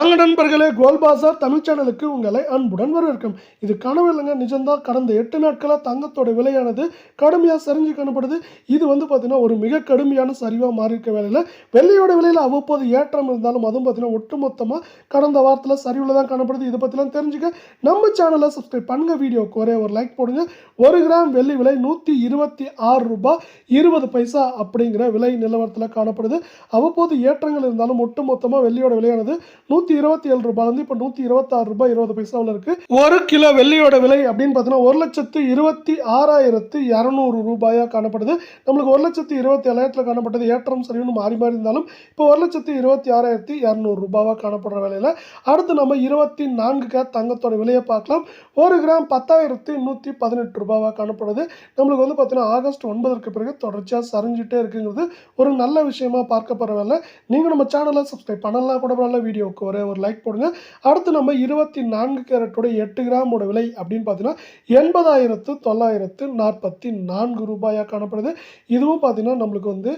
வாங்க நண்பர்களே கோல் பாசார் தமிழ் சேனலுக்கு உங்களை அன்புடன் வரவேற்கும். இது கனவு இல்லைங்க நிஜம்தான் கடந்த எட்டு நாட்களாக தங்கத்தோட விலையானது கடுமையாக சரிஞ்சு காணப்படுது. இது வந்து பார்த்தீங்கன்னா ஒரு மிக கடுமையான சரிவாக மாறியிருக்க வேலையில் வெள்ளையோட விலையில் அவ்வப்போது ஏற்றம் இருந்தாலும் அதுவும் பார்த்தீங்கன்னா ஒட்டுமொத்தமாக கடந்த வாரத்தில் சரிவில் தான் காணப்படுது. இதை பற்றிலாம் தெரிஞ்சுக்க நம்ம சேனலை சப்ஸ்கிரைப் பண்ணுங்க வீடியோக்கு ஒரே ஒரு லைக் போடுங்க. ஒரு கிராம் வெள்ளி விலை நூற்றி இருபத்தி ஆறு ரூபாய் இருபது பைசா அப்படிங்கிற விலை நிலவரத்தில் காணப்படுது. அவ்வப்போது ஏற்றங்கள் இருந்தாலும் ஒட்டுமொத்தமாக வெள்ளியோட விலையானது நூற்றி இருபத்தி ஏழு ரூபாய் இப்போ நூற்றி இருபத்தாறு ரூபாய் இருபது பைசாவில் இருக்கு. ஒரு கிலோ வெள்ளியோட விலை அப்படின்னு பார்த்தீங்கன்னா ஒரு லட்சத்து இருபத்தி ஆறாயிரத்து இரநூறு ரூபாயாக காணப்படுது. நம்மளுக்கு ஒரு லட்சத்து இருபத்தி ஏழாயிரத்தில் காணப்பட்டது ஏற்றம் சரிவுன்னு மாறி மாறி இருந்தாலும் இப்போ ஒரு லட்சத்து இருபத்தி ஆறாயிரத்தி இரநூறு ரூபாவாக காணப்படுற விலையில். அடுத்து நம்ம இருபத்தி நான்கு கே தங்கத்தோட விலையை பார்க்கலாம். ஒரு கிராம் பத்தாயிரத்து நூற்றி பதினெட்டு ரூபாவாக காணப்படுது. நம்மளுக்கு வந்து பார்த்தீங்கன்னா ஆகஸ்ட் ஒன்பதற்கு பிறகு தொடர்ச்சியாக சரிஞ்சிட்டே இருக்குங்கிறது ஒரு நல்ல விஷயமா பார்க்கப்படுற வேலை. நீங்கள் நம்ம சேனலை சப்ஸ்கிரைப் பண்ணலாம் கூட நல்ல வீடியோவுக்கு ஒரே ஒரு லைக் போடுங்க. அடுத்து நம்ம இருபத்தி நான்கு கேரட்டோட எட்டு கிராமோட விலை அப்படின்னு பார்த்தீங்கன்னா எண்பதாயிரத்து தொள்ளாயிரத்து நாற்பத்தி நான்கு ரூபாயாக காணப்படுது. இதுவும் பார்த்தீங்கன்னா நம்மளுக்கு வந்து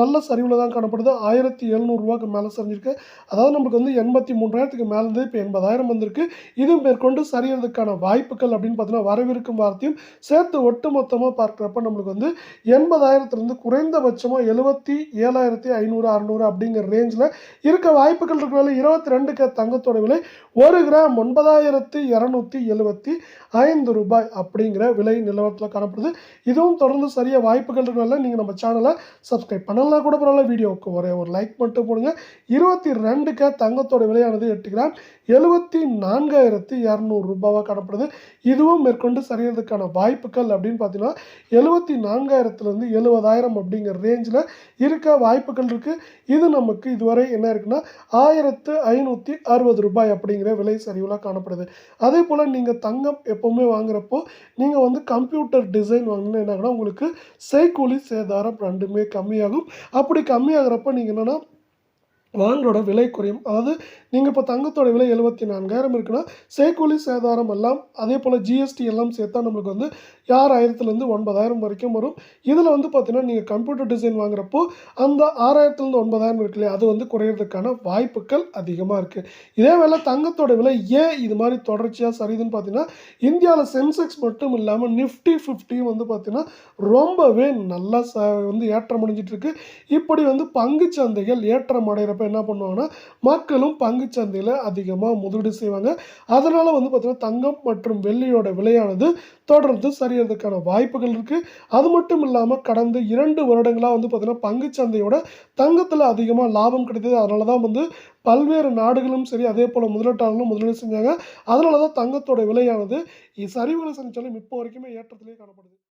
நல்ல சரிவில் தான் காணப்படுது. ஆயிரத்தி எழுநூறுவாக்கு மேலே சரிஞ்சிருக்கு. அதாவது நம்மளுக்கு வந்து எண்பத்தி மூன்றாயிரத்துக்கு மேலே இருந்து இப்போ எண்பதாயிரம் வந்திருக்கு. இது மேற்கொண்டு சரியறதுக்கான வாய்ப்புகள் அப்படின்னு பார்த்தீங்கன்னா வரவிருக்கும் வார்த்தையும் சேர்த்து ஒட்டு மொத்தமாக பார்க்குறப்ப நம்மளுக்கு வந்து எண்பதாயிரத்துலேருந்து குறைந்தபட்சமாக எழுபத்தி ஏழாயிரத்தி ஐநூறு அறநூறு அப்படிங்கிற ரேஞ்சில் இருக்க வாய்ப்புகள் இருக்கிறனால இருபது இருபத்தி ரெண்டு கே தங்கத்தோட விலை ஒரு கிராம் ஒன்பதாயிரத்து இரநூத்தி எழுபத்தி ஐந்து ரூபாய் அப்படிங்கிற விலை நிலவரத்தில் காணப்படுது. இதுவும் தொடர்ந்து சரியாக வாய்ப்புகள் இருக்கிறனால நீங்கள் நம்ம சேனலை சப்ஸ்கிரைப் பண்ணலாம் கூட பரவாயில்ல. வீடியோவுக்கு ஒரே ஒரு லைக் மட்டும் போடுங்க. இருபத்தி ரெண்டு கே தங்கத்தோட விலையானது எட்டு கிராம் எழுபத்தி நான்காயிரத்து இரநூறு ரூபாவாக காணப்படுது. இதுவும் மேற்கொண்டு சரியறதுக்கான வாய்ப்புகள் அப்படின்னு பார்த்தீங்கன்னா எழுபத்தி நான்காயிரத்துலேருந்து எழுபதாயிரம் அப்படிங்கிற ரேஞ்சில் இருக்க வாய்ப்புகள் இருக்குது இது நமக்கு இதுவரை என்ன இருக்குன்னா ஆயிரத்து ஐநூற்றி அறுபது ரூபாய் அப்படிங்கிற விலை சரிவில் காணப்படுது. அதே போல் நீங்கள் தங்கம் எப்போவுமே வாங்குறப்போ நீங்கள் வந்து கம்ப்யூட்டர் டிசைன் வாங்கினா என்ன உங்களுக்கு செய்கூலி சேதாரம் ரெண்டுமே கம்மியாகும். அப்படி கம்மியாகிறப்ப நீங்கள் என்னென்னா வாங்கலோட விலை குறையும். அதாவது நீங்கள் இப்போ தங்கத்தோட விலை எழுபத்தி நான்காயிரம் இருக்குன்னா சேக்கூலி சேதாரம் எல்லாம் அதே போல் ஜிஎஸ்டி எல்லாம் சேர்த்தா நம்மளுக்கு வந்து ஆறாயிரத்துலேருந்து ஒன்பதாயிரம் வரைக்கும் வரும். இதில் வந்து பார்த்தீங்கன்னா நீங்கள் கம்ப்யூட்டர் டிசைன் வாங்குறப்போ அந்த ஆறாயிரத்துலேருந்து ஒன்பதாயிரம் இருக்கு இல்லையா? அது வந்து குறையிறதுக்கான வாய்ப்புகள் அதிகமாக இருக்குது இதே தங்கத்தோட விலை ஏன் இது மாதிரி தொடர்ச்சியாக சரிதுன்னு பார்த்தீங்கன்னா இந்தியாவில் சென்செக்ஸ் மட்டும் இல்லாமல் நிஃப்டி ஃபிஃப்டியும் வந்து பார்த்தீங்கன்னா ரொம்பவே நல்லா ச வந்து ஏற்றம் அடைஞ்சிட்ருக்கு இப்படி வந்து பங்குச் சந்தைகள் ஏற்றம் அடைகிறப்ப என்ன பண்ணுவாங்கன்னா மக்களும் பங்குச்சந்தையில் அதிகமாக முதலீடு செய்வாங்க. அதனால் வந்து பார்த்தீங்கன்னா தங்கம் மற்றும் வெள்ளியோட விலையானது தொடர்ந்து சரியறதுக்கான வாய்ப்புகள் இருக்குது அது மட்டும் இல்லாமல் கடந்த இரண்டு வருடங்களாக வந்து பார்த்திங்கன்னா பங்குச் சந்தையோட தங்கத்தில் அதிகமாக லாபம் கிடைத்தது. அதனால தான் வந்து பல்வேறு நாடுகளும் சரி அதே போல் முதலீட்டாளர்களும் முதலீடு செஞ்சாங்க. அதனால தான் தங்கத்தோட விலையானது சரிவுகளை செஞ்சாலும் இப்போ வரைக்குமே ஏற்றத்திலே காணப்படுது.